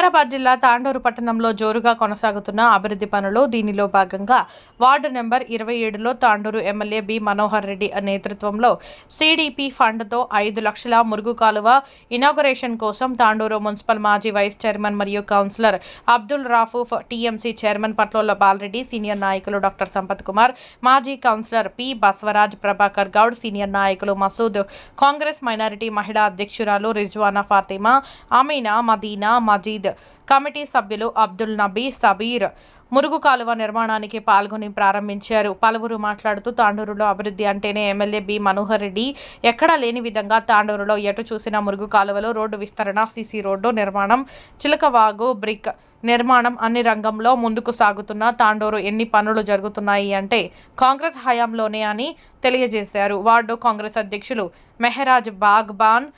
వికారాబాద్ జిల్లా తాండూరు పట్టణంలో జోరుగా కొనసాగుతున్న అభివృద్ధి పనులు దీనిలో భాగంగా వార్డు నెంబర్ ఇరవై ఏడులో తాండూరు ఎమ్మెల్యే బి మనోహర్ రెడ్డి నేతృత్వంలో సిడిపి ఫండ్తో ఐదు లక్షల మురుగు కాలువ ఇనాగురేషన్ కోసం తాండూరు మున్సిపల్ మాజీ వైస్ చైర్మన్ మరియు councillor Abdul Rauf TMC chairman Patlola Balreddy senior నాయకులు డాక్టర్ సంపత్ కుమార్ మాజీ councillor P Basavaraj Prabhakar Goud senior నాయకులు మసూద్ కాంగ్రెస్ మైనారిటీ మహిళా అధ్యక్షురాలు రిజ్వానా ఫాతిమా అమీనా మదీనా మజీద్ కమిటీ సభ్యులు అబ్దుల్ నబీ సబీర్ మురుగు కాలువ నిర్మాణానికి పాల్గొని ప్రారంభించారు. పలువురు మాట్లాడుతూ తాండూరులో అభివృద్ధి అంటేనే ఎమ్మెల్యే బి మనోహర్ రెడ్డి ఎక్కడా లేని విధంగా తాండూరులో ఎటు చూసిన మురుగు కాలువలో రోడ్డు విస్తరణ సీసీ రోడ్డు నిర్మాణం చిలకవాగు బ్రిక్ నిర్మాణం అన్ని రంగంలో ముందుకు సాగుతున్న తాండూరు ఎన్ని పనులు జరుగుతున్నాయి అంటే కాంగ్రెస్ హయాంలోనే అని తెలియజేశారు. వార్డు కాంగ్రెస్ అధ్యక్షులు మెహరాజ్ బాగ్బాన్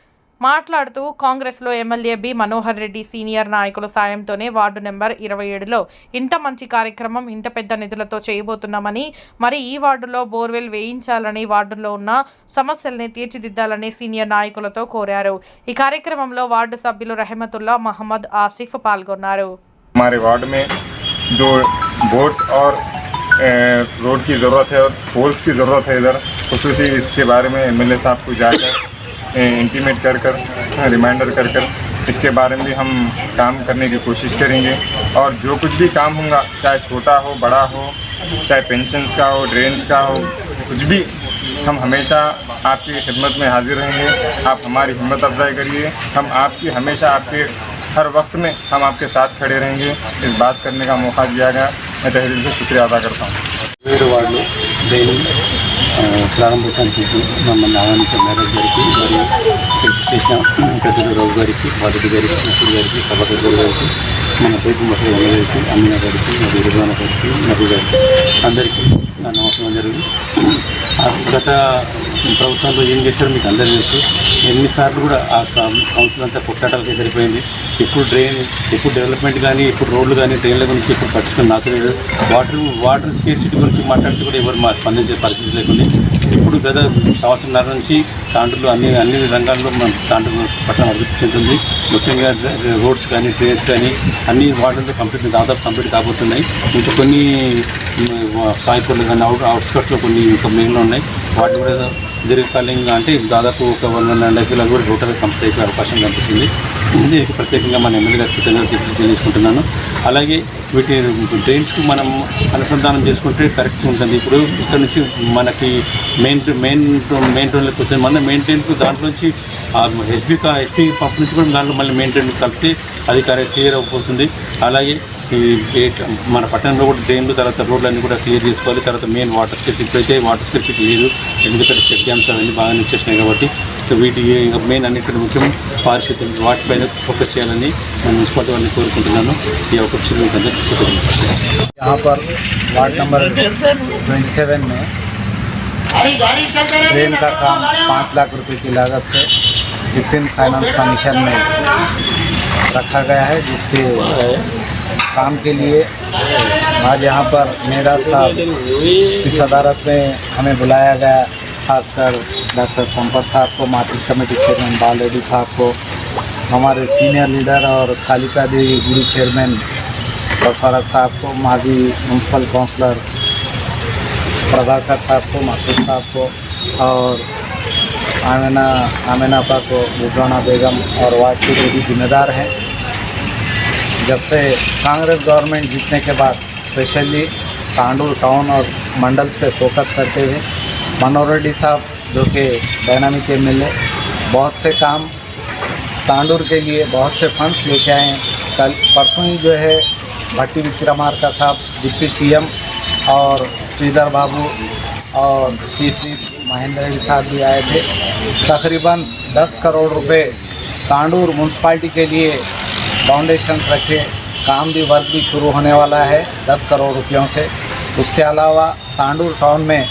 మాట్లాడుతూ కాంగ్రెస్లో MLA B Manohar Reddy senior నాయకుల సాయంతోనే వార్డు నెంబర్ ఇరవై ఏడులో ఇంత మంచి కార్యక్రమం ఇంత పెద్ద నిధులతో చేయబోతున్నామని మరి ఈ వార్డులో బోర్వెల్ వేయించాలని వార్డులో ఉన్న సమస్యల్ని తీర్చిదిద్దాలని సీనియర్ నాయకులతో కోరారు ఈ కార్యక్రమంలో వార్డు సభ్యులు రహమతుల్లా మహమ్మద్ ఆసిఫ్ పాల్గొన్నారు हमारे वार्ड में जो बोर्ड्स और ए, रोड की ज़रूरत है और पोल्स की ज़रूरत है इधर खसूसी इसके बारे में एम साहब को जाकर इंटीमेट कर कर हाँ, रिमाइंडर कर कर, इसके बारे में भी हम काम करने की कोशिश करेंगे। और जो कुछ भी काम होगा, चाहे छोटा हो, बड़ा हो, चाहे पेंशन का हो ड्रेन्स का हो, कुछ भी, हम हमेशा आपकी खिदमत में हाजिर रहेंगे। आप हमारी हिम्मत अफजाई करिए। हम आपकी, हमेशा आपके, हर वक्त में हम आपके साथ खड़े रहेंगे। इस बात करने का मौका दिया गया। मैं तहरीर से शुक्रिया अदा करता हूँ। ప్రారంభోత్సవానికి మమ్మల్ని ఆహ్వానించిన మేనేజ్ గారికి మరియు ఇక్కడ చేసిన పెద్దలు రావు గారికి బాధ్యత గారికి నసూర్ గారికి ప్రభాకర్ గారికి మన పేరు మసూర్ గారికి అమీనా గారికి మరియు రిజవానా గారికి నబీ గారికి అందరికీ నా అవసరం జరిగింది గత ప్రభుత్వంలో ఏం చేశారో మీకు అందరూ తెలుసు. ఎన్నిసార్లు కూడా ఆ కౌన్సిల్ అంతా కొట్లాటాలకే సరిపోయింది. ఇప్పుడు డ్రైన్ ఇప్పుడు డెవలప్మెంట్ కానీ ఇప్పుడు రోడ్లు కానీ డ్రైన్ల గురించి ఇప్పుడు పట్టించుకుని నాకు లేదు. వాటర్ వాటర్ స్కేర్సిటీ గురించి మాట్లాడితే కూడా ఎవరు మా స్పందించే పరిస్థితి లేకుండా. ఇప్పుడు గత సంవత్సరంన్నర నుంచి తాండ్రులు అన్ని అన్ని రంగాల్లో మన తాండ్రులు పట్టణం అభివృద్ధి చెందుతుంది. ముఖ్యంగా రోడ్స్ కానీ డ్రైన్స్ కానీ అన్ని వాటర్తో కంప్లీట్ దాదాపు కంప్లీట్ కాబోతున్నాయి. ఇంకా కొన్ని సాయిపూర్లు కానీ అవుట్ అవుట్స్కట్స్లో కొన్ని ఇంకా మిగిలిన ఉన్నాయి. వాటి కూడా దీర్ఘకాలికంగా అంటే దాదాపు ఒక వన్ వన్ అండ్ హాఫ్ కూడా టోటల్గా కంప్లీట్ అయిపోయే అవకాశం కనిపిస్తుంది. దీనికి ప్రత్యేకంగా మన ఎమ్మెల్యే గారికి కృతజ్ఞతలు తెలియజేసుకుంటున్నాను. అలాగే వీటి డ్రైన్స్కి మనం అనుసంధానం చేసుకుంటే కరెక్ట్ ఉంటుంది. ఇప్పుడు ఇక్కడ నుంచి మనకి మెయిన్ మెయిన్ మెయిన్ ట్రైన్లోకి వచ్చింది మన మెయిన్ ట్రైన్కు దాంట్లోంచి హెచ్పి హెచ్పి పంప్ నుంచి కూడా దాంట్లో మళ్ళీ మెయిన్ ట్రైన్ కలిపితే అది కరెక్ట్ క్లియర్ అయిపోతుంది. అలాగే ఈ గేట్ మన పట్టణంలో కూడా డ్రైన్లు తర్వాత రోడ్లన్నీ కూడా క్లియర్ చేసుకోవాలి తర్వాత మెయిన్ వాటర్ స్కేస్ ఇప్పుడైతే వాటర్ స్కేస్ లేదు ఎందుకంటే చెక్ డ్యామ్స్ అవన్నీ బాగా నిచ్చేసినాయి కాబట్టి సో వీటి మెయిన్ అన్నింటి ముఖ్యం పారిశుద్ధ్యం వాటిపైన ఫోకస్ చేయాలని నేను మున్సిపాలిటీ వాళ్ళని కోరుకుంటున్నాను ఈ అవకాశం మీకు అందరికీ కృతజ్ఞతలు यहाँ पर वार्ड नंबर 27 में ट्रेन का काम पाँच लाख रुपए की लागत से फिफ्टीन फाइनेंस कमीशन में रखा गया है जिसके काम के लिए आज यहाँ पर मेरा साहब की सदारत में हमें बुलाया गया, खासकर डॉक्टर संपत साहब को, मार्केट कमेटी चेयरमैन बाल रेड्डी साहब को, हमारे सीनियर लीडर और कालिका देवी गुरु चेयरमैन बसवराज साहब को, माजी म्यूनसिपल काउंसलर प्रभाकर साहब को मसूद साहब को और आमिना आमिना आपा को रिजवाना बेगम और वार्ड के जो भी जिम्मेदार हैं जब से कांग्रेस गवर्नमेंट जीतने के बाद स्पेशली तांडुल, टाउन और मंडल्स पे फोकस करते हुए, मनोहर रेड्डी साहब, जो कि डायनामिक एम बहुत से काम तांडूर के लिए, बहुत से फंड्स लेके आए हैं। कल परसों ही जो है, भट्टी विक्रमार्का साहब, डिप्टी सीएम और श्रीधर बाबू और चीफ विप महेंद्र रेड्डी साहब भी आए थे। तकरीबन 10 करोड़ रुपए तांडूर म्यूनसिपाल्टी के लिए फाउंडेशन रखे, काम भी वर्क भी शुरू होने वाला है 10 करोड़ रुपयों से। उसके अलावा तांडूर टाउन में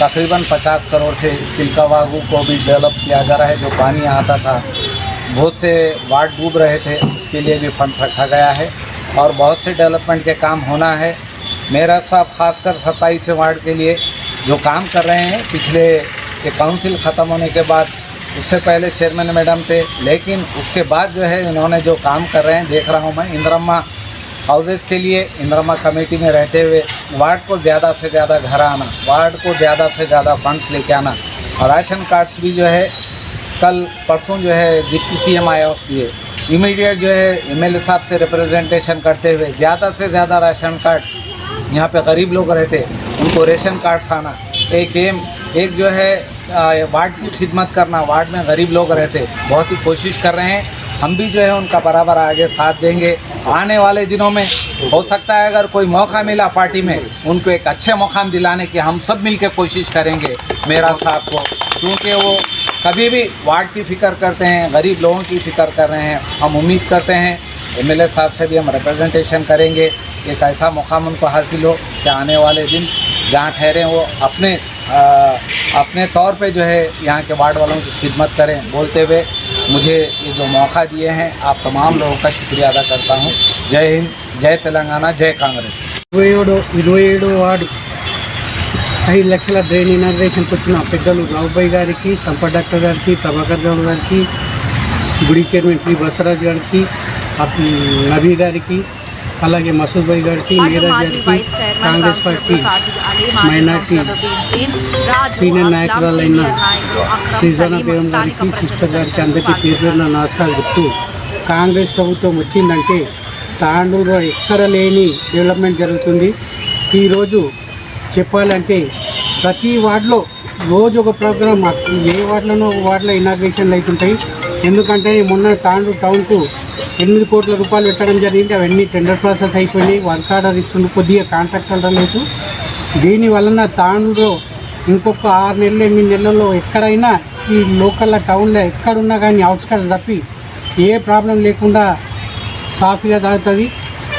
तकरीबन 50 करोड़ से चिल्का बागू को भी डेवलप किया जा रहा है, जो पानी आता था। बहुत से वार्ड डूब रहे थे, उसके लिए भी फंड्स रखा गया है। और बहुत से डेवलपमेंट के काम होना है। मेरा साहब, खासकर सत्ताईस वार्ड के लिए, जो काम कर रहे हैं, पिछले ये काउंसिल ख़त्म होने के बाद उससे पहले चेयरमैन मैडम थे, लेकिन उसके बाद जो है इन्होंने जो काम कर रहे हैं, देख रहा हूँ मैं, इंदिरम्मा हाउसेस के लिए, इंदिरम्मा कमेटी में रहते हुए वार्ड को ज़्यादा से ज़्यादा घर आना वार्ड को ज़्यादा से ज़्यादा फंड्स लेके आना, और राशन कार्ड्स भी जो है, कल परसों जो है डिप्टी सी एम आई ऑफ़ दिए इमीडिएट जो है एमएलए साहब से रिप्रेजेंटेशन करते हुए, ज़्यादा से ज़्यादा राशन कार्ड, यहाँ पे गरीब लोग रहते, उनको रेशन कार्ड्स आना एक एम एक जो है वार्ड की खिदमत करना वार्ड में गरीब लोग रहते, बहुत ही कोशिश कर रहे हैं। हम भी जो है उनका बराबर आगे साथ देंगे। आने वाले दिनों में हो सकता है अगर कोई मौका मिला पार्टी में, उनको एक अच्छे मुकाम दिलाने की हम सब मिलकर कोशिश करेंगे, मेरा साहब को क्योंकि वो कभी भी वार्ड की फ़िक्र करते हैं, गरीब लोगों की फ़िक्र कर रहे हैं। हम उम्मीद करते हैं एमएलए साहब से भी हम रिप्रेजेंटेशन करेंगे। एक ऐसा मुकाम उनको हासिल हो कि आने वाले दिन जहाँ ठहरे वो अपने आ, अपने तौर पे जो है यहाँ के वार्ड वालों की खिदमत करें बोलते हुए मुझे ये जो मौका दिए हैं आप तमाम लोगों का शुक्रिया अदा करता हूँ जय हिंद जय तेलंगाना जय कांग्रेस ఇరవై ఏడు ఇరవై ఏడు వార్డు ఐదు లక్షల డ్రైన్ ఇనాగ్రేషన్కి వచ్చిన పెద్దలు రావుబాయి గారికి సంపత్ డాక్టర్ గారికి ప్రభాకర్ గౌడ్ గారికి గుడి చైర్మన్ టి బసవరాజ్ గారికి అప్- నబీ గారికి అలాగే మసూద్ భాయ్ గారికి గారికి కాంగ్రెస్ పార్టీ మైనార్టీ సీనియర్ నాయకురాలైన రిజానా బేగం గారికి సిస్టర్ గారికి అందరికీ పేరు పేరున నమస్కారం చెప్తూ కాంగ్రెస్ ప్రభుత్వం వచ్చిందంటే తాండూరులో ఎక్కడ లేని డెవలప్మెంట్ జరుగుతుంది. ఈరోజు చెప్పాలంటే ప్రతి వార్డులో రోజు ఒక ప్రోగ్రామ్ ఏ వార్డులోనో ఒక వార్డులో ఇనాగ్రేషన్లు అవుతుంటాయి. ఎందుకంటే మొన్న తాండూరు టౌన్కు ఎనిమిది కోట్ల రూపాయలు పెట్టడం జరిగింది. అవన్నీ టెండర్ ప్రాసెస్ అయిపోయినాయి. వర్క్ ఆర్డర్ ఇస్తుండ్రు. కొద్దిగా కాంట్రాక్టర్ లేదు. దీని వలన తాండూరులో ఇంకొక ఆరు నెలలు ఎనిమిది నెలల్లో ఎక్కడైనా ఈ లోకల్ టౌన్లో ఎక్కడున్నా కానీ అవుట్స్కట్స్ తప్పి ఏ ప్రాబ్లం లేకుండా సాఫీగా తాగుతుంది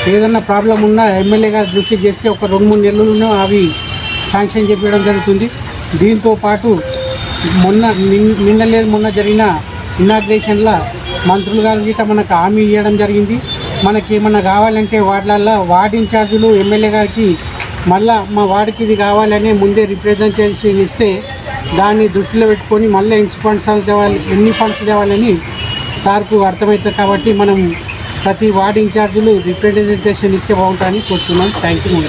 ఏదన్నా ప్రాబ్లం ఉన్నా ఎమ్మెల్యే గారి దృష్టికి చేస్తే ఒక రెండు మూడు నెలలను అవి శాంక్షన్ చేపించడం జరుగుతుంది. దీంతో పాటు మొన్న నిన్- నిన్న లేదు మొన్న జరిగిన ఇనాగ్రేషన్లో మంత్రులు గారు గిట్ట మనకు హామీ ఇవ్వడం జరిగింది. మనకి ఏమన్నా కావాలంటే వాటిలల్లో వార్డ్ ఇన్ఛార్జీలు ఎమ్మెల్యే గారికి మళ్ళా మా వార్డుకి ఇది కావాలని ముందే రిప్రజెంటేషన్ ఇస్తే దాన్ని దృష్టిలో పెట్టుకొని మళ్ళీ ఎన్ని ఫండ్స్ తేవాలి ఎన్ని ఫండ్స్ తేవాలని సార్కు అర్థమవుతుంది కాబట్టి మనం ప్రతి వార్డు ఇన్ఛార్జీలు రిప్రజెంటేషన్ ఇస్తే బాగుంటుందని కోరుతున్నాం. Thank you